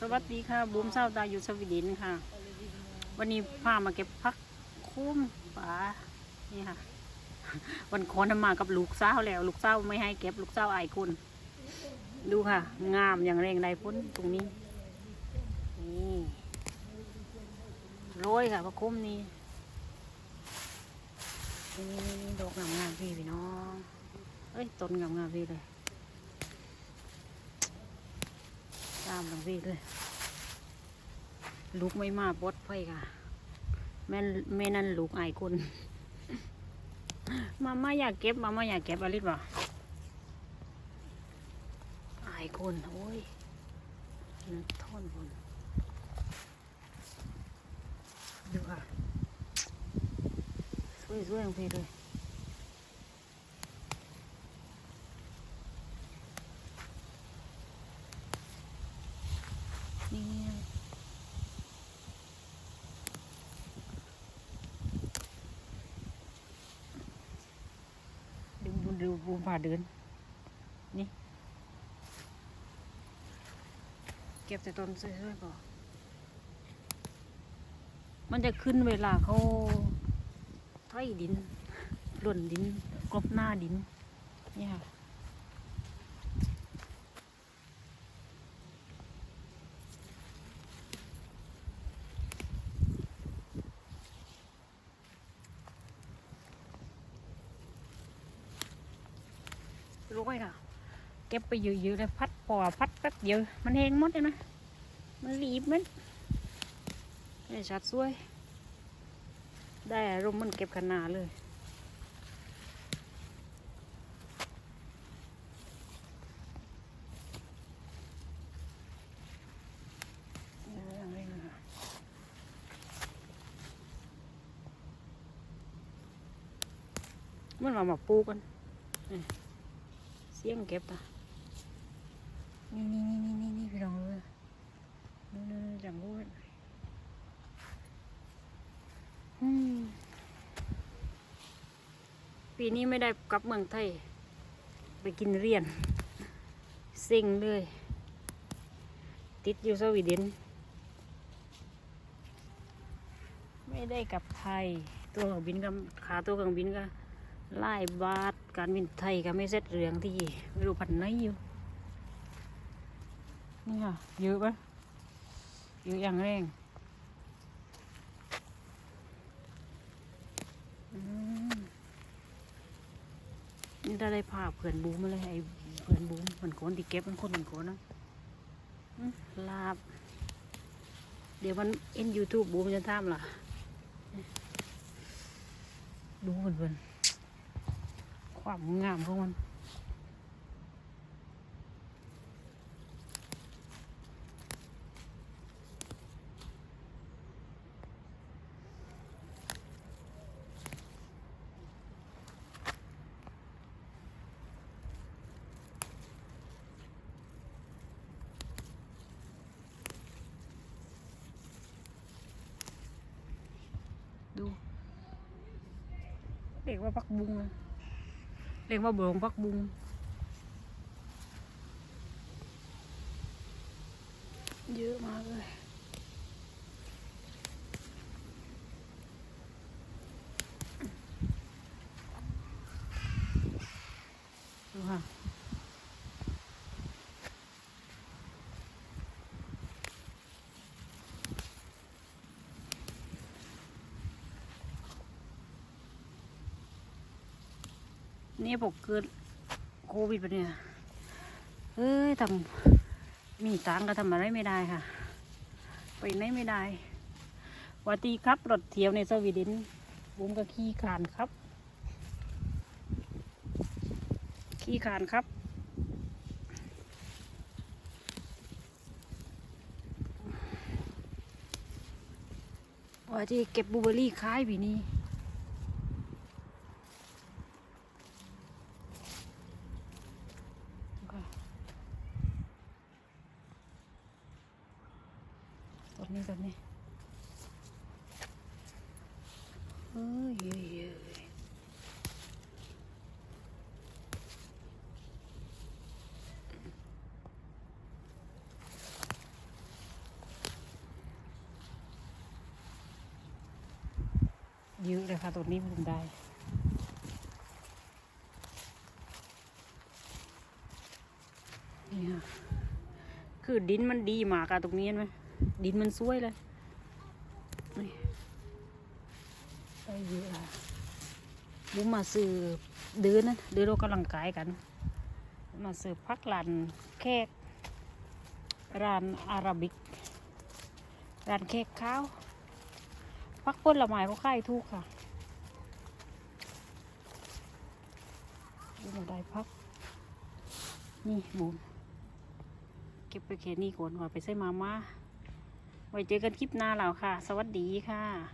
สวัสดีค่ะบูมเศร้าตาอยู่สวีเดนค่ะ วันนี้พามาเก็บพักคุ้มป่านี่ค่ะ วันโคนมากับลูกสาวแล้ว ลูกสาวไม่ให้เก็บลูกสาวอายคุณ ดูค่ะ งามอย่างแรงใดพ้นตรงนี้นี่โรยค่ะพักคุ้มนี้นี่ดอกงามงามพี่พี่น้องเอ้ยต้นงามงามพี่เลยามหลังพี่เลยลูกไม่มาปดไฟค่ะ แม่แม่นั่นลูกอายคนมาม่าอยากเก็บมาม่าอยากเก็บอะไรบ่อายคนโอ้ยมันท่อนบนดูค่ะสวยๆลงไปเลย ดูดูดูบูมผาเดิน นี่ เก็บแต่ต้นสวยๆก่อนมันจะขึ้นเวลาเขาไถดินหล่นดินกลบหน้าดิน นี่ค่ะ รู้ไหมค่ะเก็บไปเยอะๆเลยพัดปอพัดแป๊บเดียวมันแห้งหมดเลยนะมันรีบมันได้ชัดสวย ได้อารมณ์มันเก็บขนาดเลยมันมามาปูกัน เสียงเก็บอะนี่นี่นี่นี่นี่พี่น้องเลยนี่นี่นจังพูปีนี้ไม่ได้กลับเมืองไทย ไปกินเรียนเซ็งเลย ติดอยู่สวีเดนไม่ได้กลับไทย ตัวเครื่องบินก็ขาตัวเครื่องบินก็ไล่บาท การบินไทยก็ไม่เสร็จเรื่องที่ไม่รู้พันไหนอยู่ นี่ค่ะเยอะปะเยอะอย่างแรงนี่ได้ได้ภาพเพื่อนบูมมาเลยไอ้เพื่อนบูมมันคนที่เก็บมันคนมันคนนะลาบ เดี๋ยวมันเอ็นยูทูบบูมจะทำล่ะ ดูมันเพื่อน ความงามของมันดูเรียกว่าพักบุงอะ เรียกว่าบงพักบุงเยอะมากเลยดูค่ะ นี่บอกเกิดโควิดปะเนี่ยเอ้ยทำมีตังก็ทำอะไรไม่ได้ค่ะ ไปไหนไม่ได้วัสดีครับรถเที่ยวในสวีเดนบุมก็ขี้ขานครับ ขี้ขานครับว่าที่เก็บบูเบอร์รี่ขายปีนี้ แบบนี้แบบนี้เฮ้ยเยอะเยอะเลยค่ะตัวนี้ผมได้นี่ค่ะคือดินมันดีมากอะตรงนี้ไหม ดินมันสวยเลยได้เยอะบุมมาซื้อเดินนะเดินออกกำลังกายกัน มาซื้อพักร้านแขกร้านอาราบิกร้านแขกข้าวพักผลไม้เขาขายถูกค่ะดูมาได้พัก นี่บุมเก็บไปแค่นี้ก่อนว่าไปใส่มาม่า ไว้เจอกันคลิปหน้าแล้วค่ะ สวัสดีค่ะ